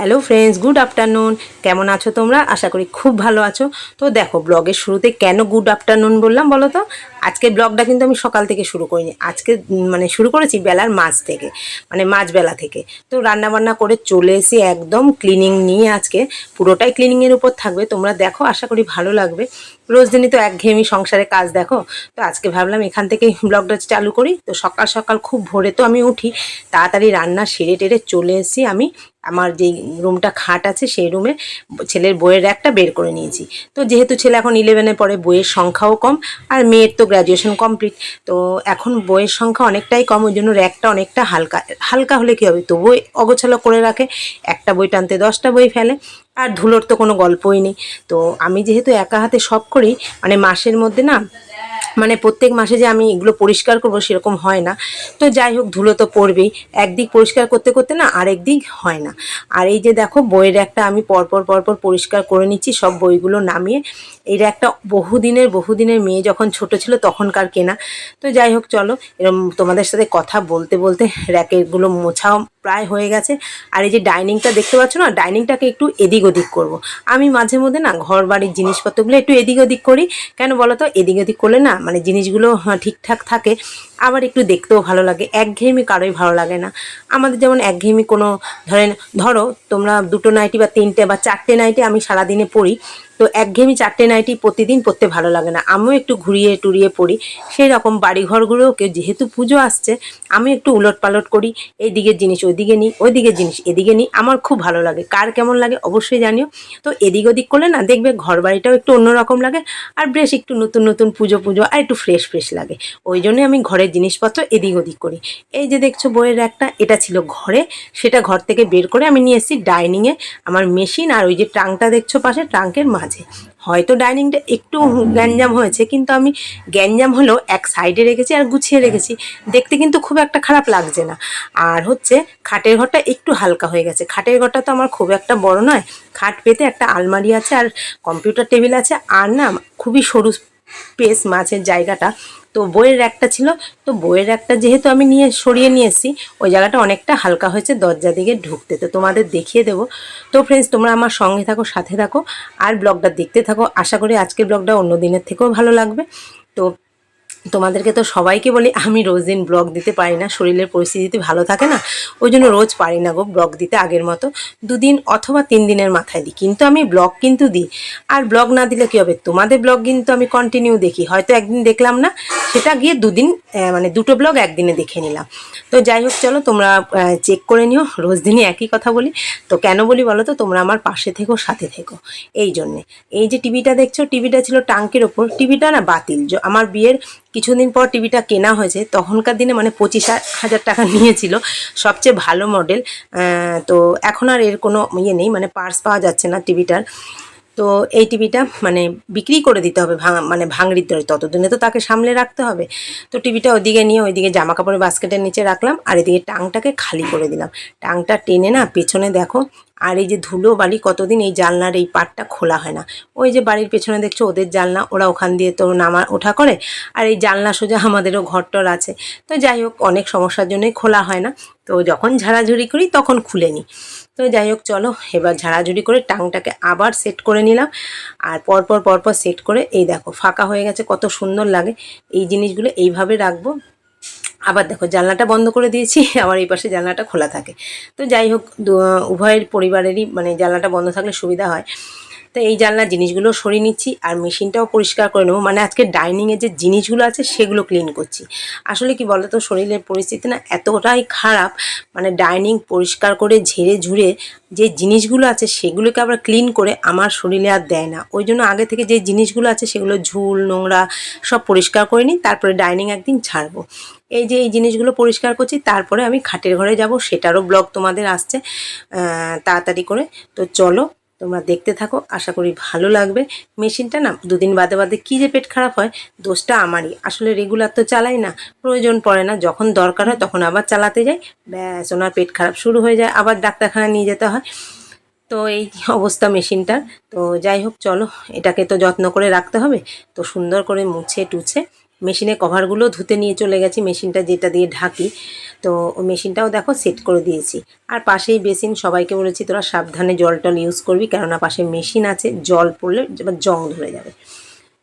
Hello friends good afternoon কেমন আছো তোমরা? আশা করি খুব ভালো আছো। তো দেখো ব্লগের শুরুতে কেন গুড আফটারনুন বললাম বলো তো? আজকে ব্লগটা কিন্তু আমি সকাল থেকে শুরু করিনি। আজকে মানে শুরু করেছি বেলার মাঝ থেকে মানে মাঝবেলা থেকে। তো রান্না বান্না করে চলে এসে একদম ক্লিনিং নিয়ে আজকে পুরোটাই ক্লিনিংয়ের উপর থাকবে। তোমরা দেখো, আশা করি ভালো লাগবে। রোজ দিনই তো একঘেয়েমি সংসারে কাজ, দেখো। তো আজকে ভাবলাম এখান থেকেই ব্লগটা চালু করি। তো সকাল সকাল খুব ভোরে তো আমি উঠি। তাড়াতাড়ি রান্না সেরে টেরে চলে এসি আমি। আমার যেই রুমটা খাট আছে, সেই রুমে ছেলের বইয়ের একটা বের করে নিয়েছি। তো যেহেতু ছেলে এখন ইলেভেনে পড়ে, বইয়ের সংখ্যাও কম। আর মেয়ের তো গ্র্যাজুয়েশন কমপ্লিট তো এখন বইয়ের সংখ্যা অনেকটাই কম, ওই জন্য র্যাকটা অনেকটা হালকা। হালকা হলে কী হবে? তবুও অগোছালো করে রাখে। একটা বই টানতে দশটা বই ফেলে, আর ধুলোর তো কোনো গল্পই নেই। তো আমি যেহেতু একা হাতে সব করি মানে মাসের মধ্যে না মানে প্রত্যেক মাসে যে আমি এগুলো পরিষ্কার করব সেরকম হয় না। তো যাই হোক, ধুলো তো পড়বেই। একদিক পরিষ্কার করতে করতে না আরেক দিক হয় না। আর এই যে দেখো, বইয়ের একটা আমি পরপর পরপর পরিষ্কার করে নিচ্ছি, সব বইগুলো নামিয়ে। এটা একটা বহুদিনের বহুদিনের মেয়ে যখন ছোট ছিল তখনকার কেনা। তো যাই হোক, চলো এরকম তোমাদের সাথে কথা বলতে বলতে র্যাকেরগুলো মোছাও। প্রায় হয়ে গেছে। আর এই যে ডাইনিংটা দেখতে পাচ্ছ না ডাইনিংটাকে একটু এদিক ওদিক করব। আমি মাঝে মধ্যে না ঘর বাড়ির জিনিসপত্রগুলো একটু এদিক ওদিক করি। কেন বলো তো এদিক ওদিক করলে না মানে জিনিসগুলো হ্যাঁ, ঠিকঠাক থাকে। আবার একটু দেখতেও ভালো লাগে। একঘেয়েমি কারোই ভালো লাগে না। আমাদের যেমন একঘেয়েমি কোনো, ধরেন, ধরো, তোমরা দুটো নাইটি বা তিনটে বা চারটে নাইটি আমি সারাদিনে পড়ি, তো একঘেয়েমি চারটে নাইটি প্রতিদিন পড়তে ভালো লাগে না। আমিও একটু ঘুরিয়ে টুরিয়ে পড়ি। সেই রকম বাড়িঘরগুলোকে যেহেতু পুজো আসছে, আমি একটু উলট পালট করি এই দিকের জিনিস ওইদিকে নিই ওই দিকের জিনিস এদিকে নিই, আমার খুব ভালো লাগে। কার কেমন লাগে অবশ্যই জানিও। তো এদিক ওদিক করলে না, দেখবে ঘর বাড়িটাও একটু অন্যরকম লাগে, আর বেশ একটু নতুন নতুন পুজো পুজো, আর একটু ফ্রেশ ফ্রেশ লাগে। ওই জন্যই আমি ঘরের জিনিসপত্র এদিক ওদিক করি। এই যে দেখছ বইয়ের একটা, এটা ছিল ঘরে। সেটা ঘর থেকে বের করে আমি নিয়ে এসেছি ডাইনিংয়ে আমার মেশিন আর ওই যে ট্রাঙ্কটা দেখছ পাশে, ট্রাঙ্কের মাঝে। হয়তো ডাইনিংটা একটু গ্যাঞ্জাম হয়েছে, কিন্তু আমি গ্যাঞ্জাম হলেও এক সাইডে রেখেছি আর গুছিয়ে রেখেছি। দেখতে কিন্তু খুব একটা খারাপ লাগছে না। আর হচ্ছে খাটের ঘরটা একটু হালকা হয়ে গেছে। খাটের ঘরটা তো আমার খুব একটা বড় নয়। খাট পেতে একটা আলমারি আছে আর কম্পিউটার টেবিল আছে। আর না, খুবই সরু স্পেস মাছের জায়গাটা। তো বইয়ের র্যাকটা ছিল, তো বইয়ের র্যাকটা যেহেতু আমি নিয়ে, সরিয়ে নিয়ে এসেছি, ওই জায়গাটা অনেকটা হালকা হয়েছে দরজা দিকে ঢুকতে। তো তোমাদের দেখিয়ে দেবো। তো ফ্রেন্ডস তোমরা আমার সঙ্গে থাকো, সাথে থাকো, আর ব্লগটা দেখতে থাকো। আশা করি আজকের ব্লগটা অন্য দিনের থেকেও ভালো লাগবে। তো তোমাদেরকে তো সবাইকে বলি, আমি রোজ দিন ব্লগ দিতে পারি না, শরীরের পরিস্থিতি ভালো থাকে না, ওই জন্য রোজ পারি না গো ব্লগ দিতে আগের মতো। দুদিন অথবা তিন দিনের মাথায় দিই, কিন্তু আমি ব্লগ কিন্তু দিই। আর ব্লগ না দিলে কী হবে? তোমাদের ব্লগ কিন্তু আমি কন্টিনিউ দেখি, হয়তো একদিন দেখলাম না, সেটা গিয়ে দুদিন মানে দুটো ব্লগ একদিনে দেখে নিলাম। তো যাই হোক, চলো তোমরা চেক করে নিও, রোজ দিনই একই কথা বলি। তো কেন বলি বলো তো? তোমরা আমার পাশে থেকো, সাথে থেকো। এই জন্যে। এই যে টিভিটা দেখছ, টিভিটা ছিল টাঙ্কের ওপর। টিভিটা না বাতিল। আমার বিয়ের কিছুদিন পর টিভিটা কেনা হয়েছে। তখনকার দিনে মানে পঁচিশ হাজার টাকা নিয়েছিল। সবচেয়ে ভালো মডেল তো এখন আর এর কোনো ইয়ে নেই মানে পার্স পাওয়া যাচ্ছে না টিভিটার। তো এই টিভিটা মানে বিক্রি করে দিতে হবে ভাঙা মানে ভাঙড়ির দরে। ততদিনে তো তাকে সামলে রাখতে হবে। তো টিভিটা ওদিকে নিয়ে ওইদিকে জামা কাপড়ের বাস্কেটের নিচে রাখলাম আর এদিকে টাংটাকে খালি করে দিলাম। টাংটা টেনে না পেছনে দেখো আর এই যে ধুলো বালি কতদিন এই জানলার এই পাটটা খোলা হয় না? ওই যে বাড়ির পেছনে দেখছ ওদের জানলা, ওরা ওখান দিয়ে তো নামা ওঠা করে, আর এই জানলা সোজা আমাদেরও ঘরটর আছে। তো যাই হোক, অনেক সমস্যার জন্যই খোলা হয় না। তো যখন ঝাড়াঝুড়ি করি তখন খুলে নিই। তো যাই হোক, চলো এবার ঝাড়াঝুড়ি করে টাংটাকে আবার সেট করে নিলাম। আর পরপর পরপর সেট করে, এই দেখো, ফাঁকা হয়ে গেছে, কত সুন্দর লাগে। এই জিনিসগুলো এইভাবে রাখব। আবার দেখো জানলাটা বন্ধ করে দিয়েছি, আবার এই পাশে জানলাটা খোলা থাকে। তো যাই হোক উভয়ের পরিবারেরই মানে জানলাটা বন্ধ থাকলে সুবিধা হয়। তো এই জানলার জিনিসগুলো সরিয়ে নিচ্ছি আর মেশিনটাও পরিষ্কার করে নেব। মানে আজকে ডাইনিংয়ে যে জিনিসগুলো আছে সেগুলো ক্লিন করছি। আসলে কি বলতো, শরীরের পরিস্থিতি না এতটাই খারাপ মানে ডাইনিং পরিষ্কার করে ঝেড়ে ঝুড়ে যে জিনিসগুলো আছে সেগুলোকে আবার ক্লিন করে আমার শরীরে আর দেয় না। ওই জন্য আগে থেকে যে জিনিসগুলো আছে সেগুলো ঝুল, নোংরা সব পরিষ্কার করে নিই, তারপরে ডাইনিং একদিন ছাড়বো। এই যে এই জিনিসগুলো পরিষ্কার করছি, তারপরে আমি খাটের ঘরে যাব, সেটারও ব্লগ তোমাদের আসছে তাড়াতাড়ি করে। তো চলো তোমরা দেখতে থাকো, আশা করি ভালো লাগবে। মেশিনটা না, দুদিন বাদে বাদে কী যে পেট খারাপ হয়, দোষটা আমারই। আসলে রেগুলার তো চালাই না, প্রয়োজন পড়ে না। যখন দরকার হয় তখন আবার চালাতে যাই। ব্যাস, ওনার পেট খারাপ শুরু হয়ে যায়, আবার ডাক্তারখানায় নিয়ে যেতে হয়। তো এই অবস্থা মেশিনটার। তো যাই হোক, চলো, এটাকে তো যত্ন করে রাখতে হবে। তো সুন্দর করে মুছে টুছে মেশিনের কভারগুলো ধুতে নিয়ে চলে গেছি, মেশিনটা যেটা দিয়ে ঢাকি। তো মেশিনটাও দেখো সেট করে দিয়েছি। আর পাশেই বেসিন সবাইকে বলেছি, তোরা সাবধানে জল টল ইউজ করবি, কেননা পাশে মেশিন আছে, জল পড়লে জং ধরে যাবে।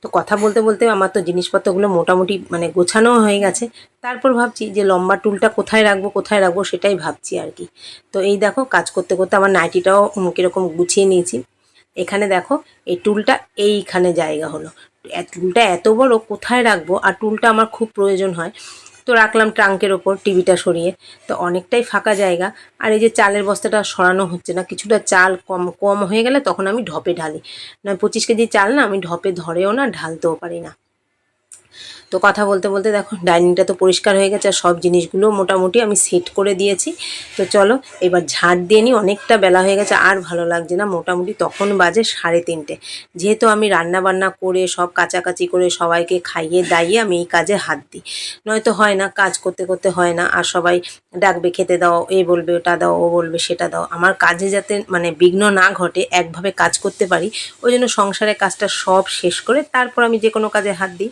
তো কথা বলতে বলতে আমার তো জিনিসপত্রগুলো মোটামুটি মানে গোছানো হয়ে গেছে। তারপর ভাবছি যে লম্বা টুলটা কোথায় রাখব কোথায় রাখব সেটাই ভাবছি আর কি। তো এই দেখো কাজ করতে করতে আমার নাইটিটাও কীরকম গুছিয়ে নিয়েছি। এখানে দেখো এই টুলটা এইখানে জায়গা হলো। টুলটা এত বড় কোথায় রাখব? আর টুলটা আমার খুব প্রয়োজন হয়। তো রাখলাম ট্রাঙ্কের ওপর টিভিটা সরিয়ে। তো অনেকটাই ফাঁকা জায়গা। আর এই যে চালের বস্তাটা সরানো হচ্ছে না, কিছুটা চাল কম কম হয়ে গেলে তখন আমি ঢপে ঢালি। না পঁচিশ কেজি চাল না, আমি ঢপে ধরেও না, ঢালতেও পারি না। তো কথা বলতে বলতে দেখো ডাইনিংটা তো পরিষ্কার হয়ে গেছে আর সব জিনিসগুলো মোটামুটি আমি সেট করে দিয়েছি। তো চলো, এবার ঝাড় দিয়ে নিই, অনেকটা বেলা হয়ে গেছে, আর ভালো লাগছে না। মোটামুটি তখন বাজে সাড়ে তিনটে। যেহেতু আমি রান্না বান্না করে, সব কাচাকাচি করে সবাইকে খাইয়ে দাইয়ে আমি এই কাজে হাত দিই। নয়তো হয় না, কাজ করতে করতে হয় না, আর সবাই ডাকবে, খেতে দাও, এ বলবে, ওটা দাও, ও বলবে, সেটা দাও। আমার কাজে যাতে মানে বিঘ্ন না ঘটে, একভাবে কাজ করতে পারি, ওই জন্য সংসারের কাজটা সব শেষ করে তারপর আমি যে কোনো কাজে হাত দিই।